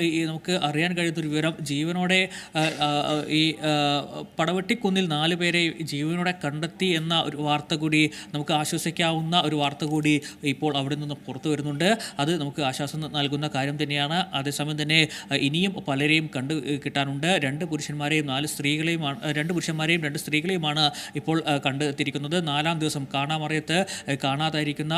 ഈ നമുക്ക് അറിയാൻ കഴിയുന്ന ഒരു വിവരം ജീവനോടെ ഈ പടവെട്ടിക്കുന്നിൽ നാല് പേരെ ജീവനോടെ കണ്ടെത്തി എന്ന ഒരു വാർത്ത കൂടി നമുക്ക് ആശ്വസിക്കാവുന്ന ഒരു വാർത്ത കൂടി ഇപ്പോൾ അവിടെ നിന്ന് പുറത്തു വരുന്നുണ്ട്. അത് നമുക്ക് ആശ്വാസം നൽകുന്ന കാര്യം തന്നെയാണ്. അതേസമയം തന്നെ ഇനിയും പലരെയും കണ്ടു കിട്ടാനുണ്ട്. രണ്ട് പുരുഷന്മാരെയും നാല് സ്ത്രീകളെയുമാണ് രണ്ട് പുരുഷന്മാരെയും രണ്ട് സ്ത്രീകളെയുമാണ് ഇപ്പോൾ കണ്ടെത്തിയിരിക്കുന്നത്. നാലാം ദിവസം കാണാമറിയത്ത് കാണാതായിരിക്കുന്ന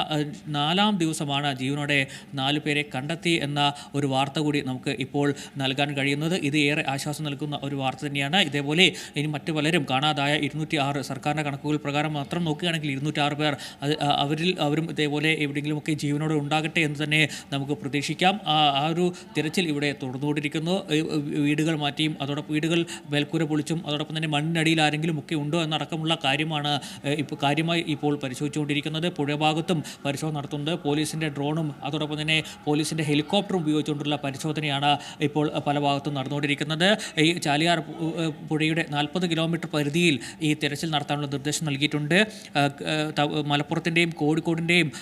നാലാം ദിവസമാണ് ജീവനോടെ നാല് പേരെ കണ്ടെത്തി എന്ന ഒരു വാർത്ത കൂടി നമുക്ക് ഇപ്പോൾ നൽകാൻ കഴിയുന്നത്. ഇത് ഏറെ ആശ്വാസം നൽകുന്ന ഒരു വാർത്ത തന്നെയാണ്. ഇതേപോലെ ഇനി മറ്റു പലരും കാണാതായ ഇരുന്നൂറ്റി ആറ് സർക്കാരിന്റെ കണക്കുകൾ പ്രകാരം മാത്രം നോക്കുകയാണെങ്കിൽ ഇരുന്നൂറ്റി ആറ് പേർ അവരിൽ അവരും ഇതേപോലെ എവിടെയെങ്കിലുമൊക്കെ ജീവനോടെ ഉണ്ടാകട്ടെ എന്ന് തന്നെ നമുക്ക് പ്രതീക്ഷിക്കാം. ആ ആ ഒരു തിരച്ചിൽ ഇവിടെ തുടർന്നുകൊണ്ടിരിക്കുന്നു. വീടുകൾ മാറ്റിയും അതോടൊപ്പം വീടുകൾ മേൽക്കൂര പൊളിച്ചും അതോടൊപ്പം തന്നെ മണ്ണിനടിയിൽ ആരെങ്കിലും ഒക്കെ ഉണ്ടോ എന്നടക്കമുള്ള കാര്യമാണ് ഇപ്പോൾ കാര്യമായി ഇപ്പോൾ പരിശോധിച്ചുകൊണ്ടിരിക്കുന്നത്. പുഴ ഭാഗത്തും പരിശോധന നടത്തുന്നുണ്ട്. പോലീസിന്റെ ഡ്രോണും അതോടൊപ്പം തന്നെ പോലീസിന്റെ ഹെലികോപ്റ്ററും ഉപയോഗിച്ചുകൊണ്ടുള്ള പരിശോധനയാണ് ഇപ്പോൾ പല ഭാഗത്തും നടന്നുകൊണ്ടിരിക്കുന്നത്. ഈ ചാലിയാർ പുഴയുടെ നാൽപ്പത് കിലോമീറ്റർ പരിധിയിൽ ഈ തിരച്ചിൽ നടത്താനുള്ള നിർദ്ദേശം നൽകിയിട്ടുണ്ട്. മലപ്പുറത്തിന്റെയും കോഴിക്കോടിന്റെയും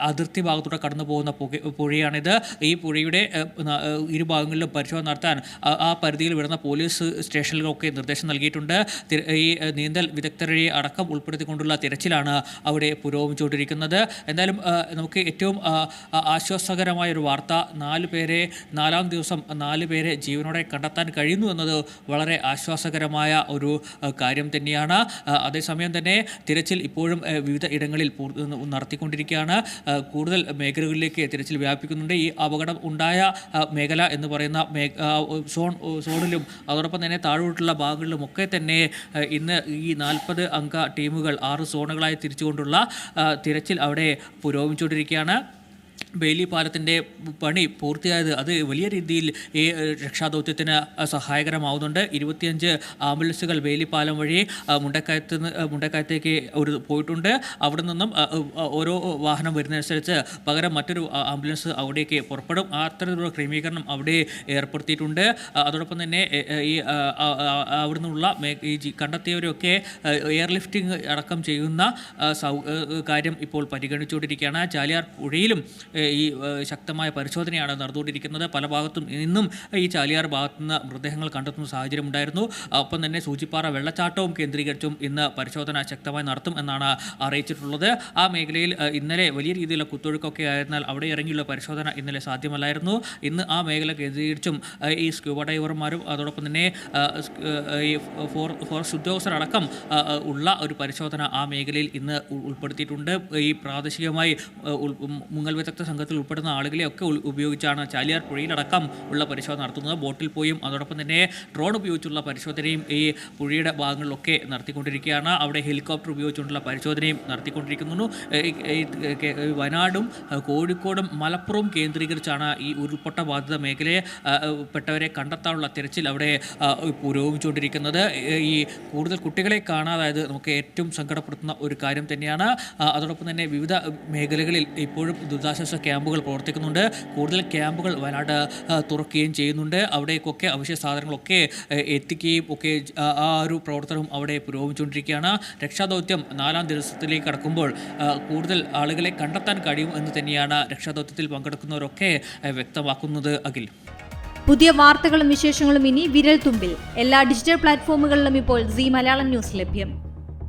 അതിർത്തി ഭാഗത്തൂടെ കടന്നു പോകുന്ന പുഴയാണിത്. ഈ പുഴയുടെ ഇരു ഭാഗങ്ങളിലും പരിശോധന നടത്താൻ ആ- പരിധിയിൽ വരുന്ന പോലീസ് സ്റ്റേഷനുകളൊക്കെ നിർദ്ദേശം നൽകിയിട്ടുണ്ട്. ഈ നീന്തൽ വിദഗ്ധരെ അടക്കം ഉൾപ്പെടുത്തിക്കൊണ്ടുള്ള തിരച്ചിലാണ് അവിടെ പുരോഗമിച്ചുകൊണ്ടിരിക്കുന്നത്. എന്തായാലും നമുക്ക് ഏറ്റവും ആശ്വാസകരമായ ഒരു വാർത്ത നാല് പേരെ നാലാം ദിവസം നാല് പേരെ ജീവനോടെ കണ്ടെത്താൻ കഴിയുന്നു എന്നത് വളരെ ആശ്വാസകരമായ ഒരു കാര്യം തന്നെയാണ്. അതേസമയം തന്നെ തിരച്ചിൽ ഇപ്പോഴും വിവിധ ഇടങ്ങളിൽ നടത്തിക്കൊണ്ടിരിക്കുകയാണ്. കൂടുതൽ മേഖലകളിലേക്ക് തിരച്ചിൽ വ്യാപിക്കുന്നുണ്ട് ഈ അപകടം ഉണ്ടായ മേഖല എന്ന് പറയുന്ന സോൺ സോണിലും അതോടൊപ്പം തന്നെ താഴോട്ടുള്ള ഭാഗങ്ങളിലും ഒക്കെ തന്നെ ഇന്ന് ഈ നാൽപ്പത് അംഗ ടീമുകൾ ആറ് സോണുകളായി തിരിച്ചുകൊണ്ടുള്ള തിരച്ചിൽ അവിടെ പുരോഗമിച്ചുകൊണ്ടിരിക്കുകയാണ്. ബെയിലി പാലത്തിന്റെ പണി പൂർത്തിയായത് അത് വലിയ രീതിയിൽ ഈ രക്ഷാദൗത്യത്തിന് സഹായകരമാവുന്നുണ്ട്. ഇരുപത്തിയഞ്ച് ആംബുലൻസുകൾ ബെയിലി പാലം വഴി മുണ്ടക്കയത്ത് മുണ്ടക്കയത്തേക്ക് ഒരു പോയിട്ടുണ്ട്. അവിടെ നിന്നും ഓരോ വാഹനം വരുന്നതനുസരിച്ച് പകരം മറ്റൊരു ആംബുലൻസ് അവിടേക്ക് പുറപ്പെടും. അത്തരത്തിലുള്ള ക്രമീകരണം അവിടെ ഏർപ്പെടുത്തിയിട്ടുണ്ട്. അതോടൊപ്പം തന്നെ ഈ അവിടെ നിന്നുള്ള ഈ കണ്ടെത്തിയവരൊക്കെ എയർലിഫ്റ്റിംഗ് എയർ ലിഫ്റ്റിംഗ് അടക്കം ചെയ്യുന്ന കാര്യം ഇപ്പോൾ പരിഗണിച്ചുകൊണ്ടിരിക്കുകയാണ്. ചാലിയാർ പുഴയിലും ഈ ശക്തമായ പരിശോധനയാണ് നടന്നുകൊണ്ടിരിക്കുന്നത്. പല ഭാഗത്തും ഇന്നും ഈ ചാലിയാർ ഭാഗത്തു നിന്ന് മൃതദേഹങ്ങൾ കണ്ടെത്തുന്ന സാഹചര്യം ഉണ്ടായിരുന്നു ഒപ്പം തന്നെ സൂചിപ്പാറ വെള്ളച്ചാട്ടവും കേന്ദ്രീകരിച്ചും ഇന്ന് പരിശോധന ശക്തമായി നടത്തും എന്നാണ് അറിയിച്ചിട്ടുള്ളത്. ആ മേഖലയിൽ ഇന്നലെ വലിയ രീതിയിലുള്ള കുത്തൊഴുക്കൊക്കെ ആയിരുന്നാൽ അവിടെ ഇറങ്ങിയുള്ള പരിശോധന ഇന്നലെ സാധ്യമല്ലായിരുന്നു. ഇന്ന് ആ മേഖല കേന്ദ്രീകരിച്ചും ഈ സ്ക്യൂബ ഡൈവർമാരും അതോടൊപ്പം തന്നെ ഈ ഫോറസ്റ്റ് ഉദ്യോഗസ്ഥരടക്കം ഉള്ള ഒരു പരിശോധന ആ മേഖലയിൽ ഇന്ന് ഉൾപ്പെടുത്തിയിട്ടുണ്ട്. ഈ പ്രാദേശികമായി മുങ്ങൽ വിദഗ്ധ സംഘത്തിൽ ഉൾപ്പെടുന്ന ആളുകളെയൊക്കെ ഉപയോഗിച്ചാണ് ചാലിയാർ പുഴയിലടക്കം ഉള്ള പരിശോധന നടത്തുന്നത്. ബോട്ടിൽ പോയും അതോടൊപ്പം തന്നെ ഡ്രോൺ ഉപയോഗിച്ചുള്ള പരിശോധനയും ഈ പുഴയുടെ ഭാഗങ്ങളിലൊക്കെ നടത്തിക്കൊണ്ടിരിക്കുകയാണ്. അവിടെ ഹെലികോപ്റ്റർ ഉപയോഗിച്ചുകൊണ്ടുള്ള പരിശോധനയും നടത്തിക്കൊണ്ടിരിക്കുന്നു വയനാടും കോഴിക്കോടും മലപ്പുറവും കേന്ദ്രീകരിച്ചാണ് ഈ ഉരുൾപൊട്ട ബാധിത മേഖലയെ പെട്ടവരെ കണ്ടെത്താനുള്ള തിരച്ചിൽ അവിടെ പുരോഗമിച്ചുകൊണ്ടിരിക്കുന്നത്. ഈ കൂടുതൽ കുട്ടികളെ കാണാതായത് നമുക്ക് ഏറ്റവും സങ്കടപ്പെടുത്തുന്ന ഒരു കാര്യം തന്നെയാണ്. അതോടൊപ്പം തന്നെ വിവിധ മേഖലകളിൽ ഇപ്പോഴും ദുരിതാശ്വാസ ക്യാമ്പുകൾ പ്രവർത്തിക്കുന്നുണ്ട്. കൂടുതൽ ക്യാമ്പുകൾ വയനാട് തുറക്കുകയും ചെയ്യുന്നുണ്ട്. അവിടേക്കൊക്കെ അവശ്യ സാധനങ്ങളൊക്കെ എത്തിക്കുകയും ഒക്കെ ആ ഒരു പ്രവർത്തനം അവിടെ പുരോഗമിച്ചുകൊണ്ടിരിക്കുകയാണ്. രക്ഷാദൗത്യം നാലാം ദിവസത്തിലേക്ക് കടക്കുമ്പോൾ കൂടുതൽ ആളുകളെ കണ്ടെത്താൻ കഴിയും എന്ന് തന്നെയാണ് രക്ഷാദൗത്യത്തിൽ പങ്കെടുക്കുന്നവരൊക്കെ വ്യക്തമാക്കുന്നത് അഖിൽ. പുതിയ വാർത്തകളും വിശേഷങ്ങളും ഇനി വിരൽ തുമ്പിൽ എല്ലാ ഡിജിറ്റൽ പ്ലാറ്റ്ഫോമുകളിലും ഇപ്പോൾ സി മലയാളം ന്യൂസ് ലഭ്യം.